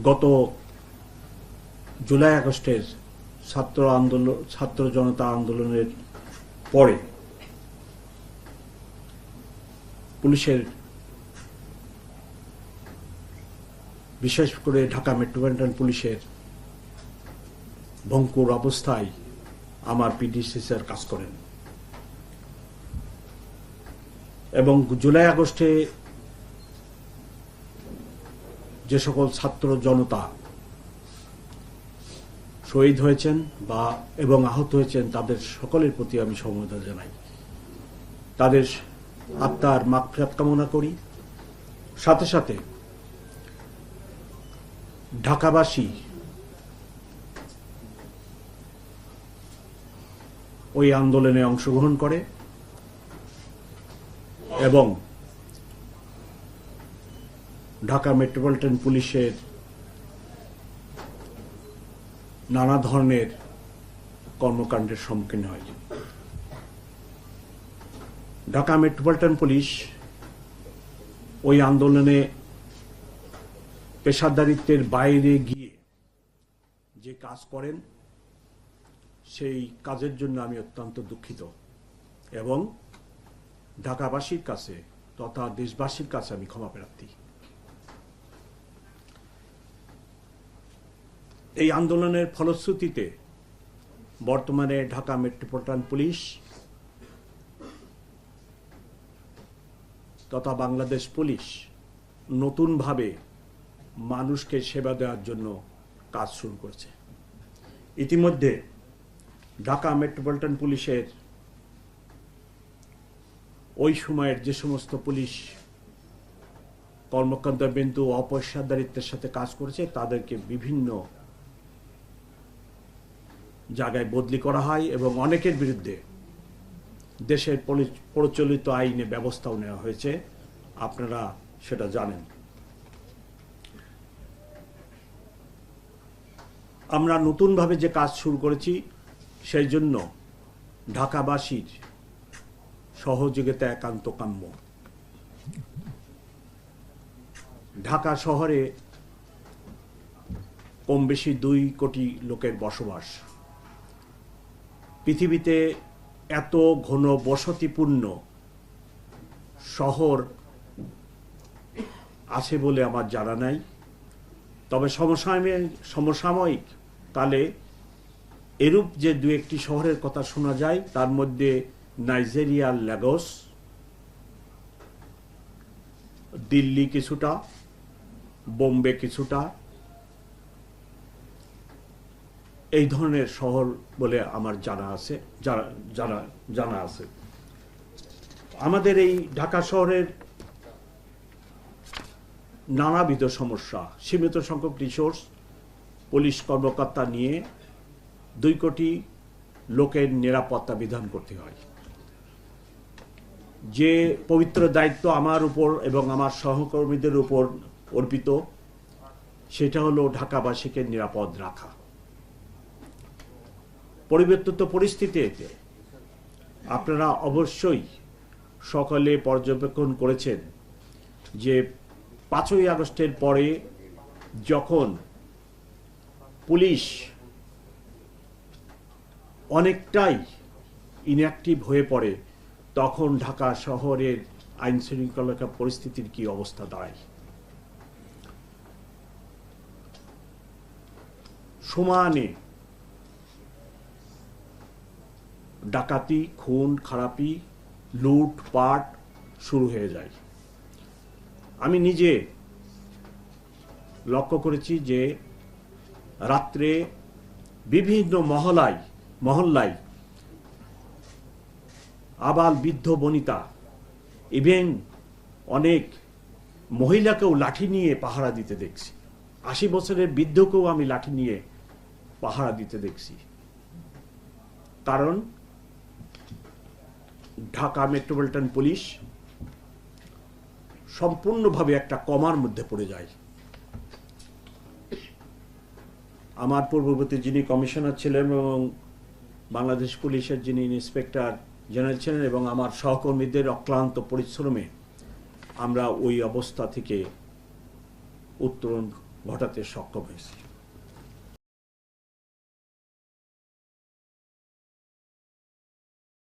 গত জুলাই আগস্টের ছাত্র আন্দোলন ছাত্র জনতা আন্দোলনের পরে পুলিশের বিশেষ করে ঢাকা মেট্রোপলিটন পুলিশের ভঙ্কুর অবস্থায় আমার পিডিসি স্যার কাজ করেন। এবং জুলাই আগস্টে যে সকল ছাত্র জনতা শহীদ হয়েছেন বা এবং আহত হয়েছেন, তাদের সকলের প্রতি আমি সমবেদনা জানাই। তাদের আত্মার মাগফিরাত কামনা করি। সাথে সাথে ঢাকাবাসী ওই আন্দোলনে অংশগ্রহণ করে এবং ঢাকা মেট্রোপলিটন পুলিশের নানা ধরনের কর্মকাণ্ডের সম্মুখীন হয়। ঢাকা মেট্রোপলিটন পুলিশ ওই আন্দোলনে পেশাদারিত্বের বাইরে গিয়ে যে কাজ করেন, সেই কাজের জন্য আমি অত্যন্ত দুঃখিত এবং ঢাকাবাসীর কাছে তথা দেশবাসীর কাছে আমি ক্ষমা প্রার্থী। এই আন্দোলনের ফলশ্রুতিতে বর্তমানে ঢাকা মেট্রোপলিটন পুলিশ তথা বাংলাদেশ পুলিশ নতুনভাবে মানুষকে সেবা দেওয়ার জন্য কাজ শুরু করেছে। ইতিমধ্যে ঢাকা মেট্রোপলিটন পুলিশের ওই সময়ের যে সমস্ত পুলিশ কর্মকর্তা বিন্দু অপেশাদারিত্বের সাথে কাজ করেছে, তাদেরকে বিভিন্ন জায়গায় বদলি করা হয় এবং অনেকের বিরুদ্ধে দেশের প্রচলিত আইনে ব্যবস্থাও নেওয়া হয়েছে। আপনারা সেটা জানেন। আমরা নতুনভাবে যে কাজ শুরু করেছি, সেই জন্য ঢাকাবাসীর সহযোগিতা একান্ত কাম্য। ঢাকা শহরে কম বেশি দুই কোটি লোকের বসবাস। পৃথিবীতে এত ঘন বসতিপূর্ণ শহর আছে বলে আমার জানা নাই। তবে সমসাময়িক সমসাময়িক কালে এরূপ যে দু একটি শহরের কথা শোনা যায়, তার মধ্যে নাইজেরিয়ার ল্যাগোস, দিল্লি কিছুটা, বোম্বে কিছুটা এই ধরনের শহর বলে আমার জানা আছে জানা জানা জানা আছে। আমাদের এই ঢাকা শহরের নানাবিধ সমস্যা, সীমিত সংখ্যক রিসোর্স পুলিশ কর্মকর্তা নিয়ে দুই কোটি লোকের নিরাপত্তা বিধান করতে হয়। যে পবিত্র দায়িত্ব আমার উপর এবং আমার সহকর্মীদের উপর অর্পিত, সেটা হলো ঢাকাবাসীকে নিরাপদ রাখা। পরিবর্তিত পরিস্থিতিতে আপনারা অবশ্যই সকলে পর্যবেক্ষণ করেছেন যে পাঁচই আগস্টের পরে যখন পুলিশ অনেকটাই ইনঅ্যাক্টিভ হয়ে পড়ে, তখন ঢাকা শহরের আইন শৃঙ্খলা পরিস্থিতির কি অবস্থা দাঁড়ায়? সমানে ডাকাতি, খুন, খারাপি, লুট, পাট শুরু হয়ে যায়। আমি নিজে লক্ষ্য করেছি যে রাত্রে বিভিন্ন মহলায় মহল্লায় আবাল বৃদ্ধ বনিতা ইভেন অনেক মহিলাকেও লাঠি নিয়ে পাহারা দিতে দেখছি। আশি বছরের বৃদ্ধকেও আমি লাঠি নিয়ে পাহারা দিতে দেখছি। কারণ ঢাকা মেট্রোপলিটন পুলিশ সম্পূর্ণভাবে একটা কমার মধ্যে পড়ে যায়। আমার পূর্ববর্তী যিনি কমিশনার ছিলেন এবং বাংলাদেশ পুলিশের যিনি ইন্সপেক্টর জেনারেল ছিলেন এবং আমার সহকর্মীদের অক্লান্ত পরিশ্রমে আমরা ওই অবস্থা থেকে উত্তরণ ঘটাতে সক্ষম হয়েছি।